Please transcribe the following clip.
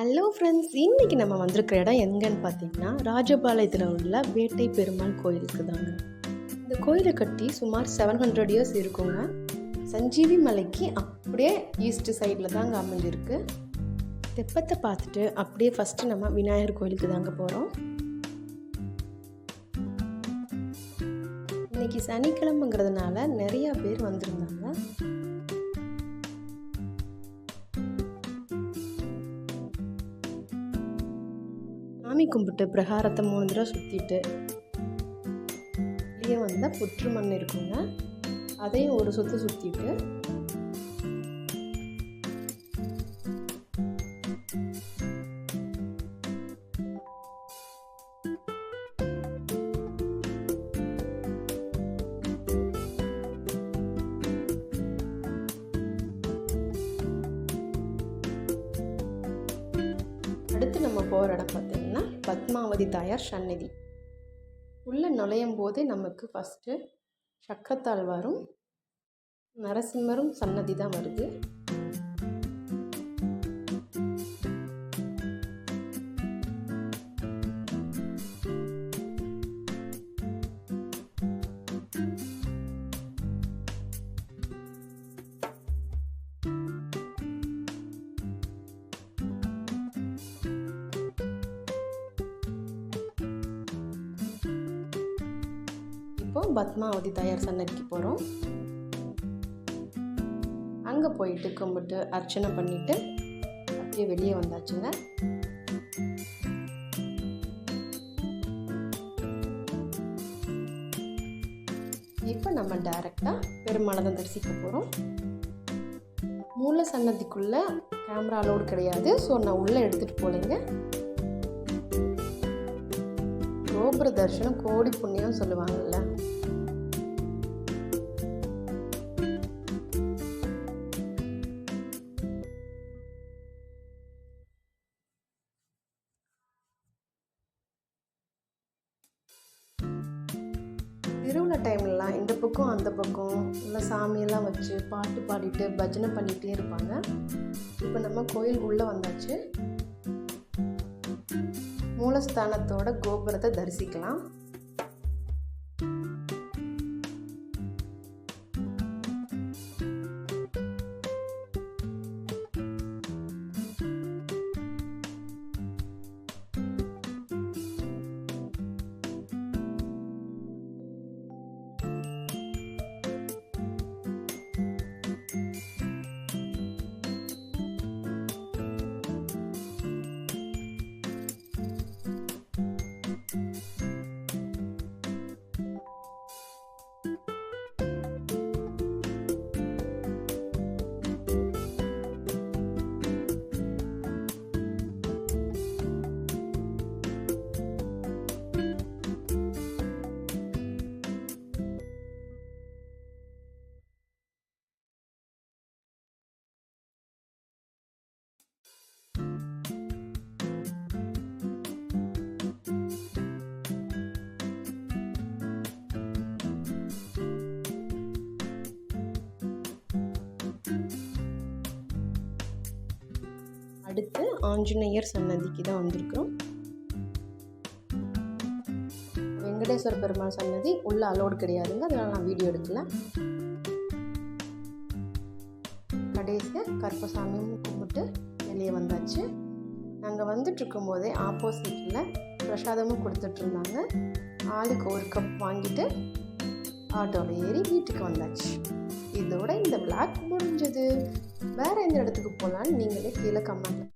Hello friends இன்றைக்கி நம்ம வந்திருக்கிற இடம் எங்கன்னு பார்த்தீங்கன்னா ராஜபாளையத்தில் உள்ள வேட்டை பெருமாள் கோயிலுக்கு தாங்க. இந்த கோயிலை கட்டி சுமார் செவன் ஹண்ட்ரட் இயர்ஸ் இருக்குங்க. சஞ்சீவி மலைக்கு அப்படியே ஈஸ்ட் சைடில் தாங்க அமைஞ்சிருக்கு. தெப்பத்தை பார்த்துட்டு அப்படியே ஃபஸ்ட்டு நம்ம விநாயகர் கோயிலுக்கு தாங்க போகிறோம் இன்னைக்கு சனிக்கிழமைங்கிறதுனால நிறையா பேர் வந்திருந்தாங்க. சாமி கும்பிட்டு பிரகாரத்தை மூணு தடவை சுற்றிட்டு வெளியே வந்தால் புற்று மண் இருக்குங்க. அதையும் ஒரு சுற்று சுற்றிட்டு அடுத்து நம்ம போகிற இடம் பார்த்திங்கன்னா பத்மாவதி தாயார் சந்நிதி. உள்ளே நுழையும் போதே நமக்கு ஃபஸ்ட்டு சக்கரத்தாழ்வாரும் நரசிம்மரும் சன்னதி தான் வருது. இப்போ பத்மாவதி தாயார் சன்னதிக்கு போகிறோம் அங்கே போயிட்டு கும்பிட்டு அர்ச்சனை பண்ணிட்டு அப்படியே வெளியே வந்தாச்சுங்க. இப்போ நம்ம டைரெக்டாக பெருமாளை தான் தரிசிக்க போகிறோம் மூல சன்னதிக்குள்ளே கேமரா அலோடு கிடையாது. ஸோ நான் உள்ளே எடுத்துகிட்டு போகலைங்க கோபுர தரிசனம் கோடி புண்ணியம் சொல்லுவாங்கல்ல. திருவிழா டைம்லலாம் இந்த பக்கம் அந்த பக்கம் இல்லை சாமியெல்லாம் வச்சு பாட்டு பாடிட்டு பஜனை பண்ணிகிட்டே இருப்பாங்க. இப்போ நம்ம கோயில் உள்ளே வந்தாச்சு. மூலஸ்தானத்தோட கோபுரத்தை தரிசிக்கலாம். அடுத்து ஆஞ்சநேயர் சன்னதிக்கு தான் வந்திருக்கிறோம். வெங்கடேஸ்வர பெருமாள் சன்னதி உள்ள அலோடு கிடையாதுங்க. அதனால் நான் வீடியோ எடுக்கல. கடைசியாக கற்பசாமியும் கும்பிட்டு வெளியே வந்தாச்சு. நாங்கள் வந்துட்டு இருக்கும்போதே ஆப்போசிட்டில் பிரசாதமும் கொடுத்துட்ருந்தாங்க ஆளுக்கு ஒரு கப் வாங்கிட்டு ஆட்டோவில் ஏறி வீட்டுக்கு வந்தாச்சு. இதோட இந்த விளாக் முடிஞ்சது. வேறு எந்த இடத்துக்கு போகலான்னு நீங்களே கீழே கமெண்ட்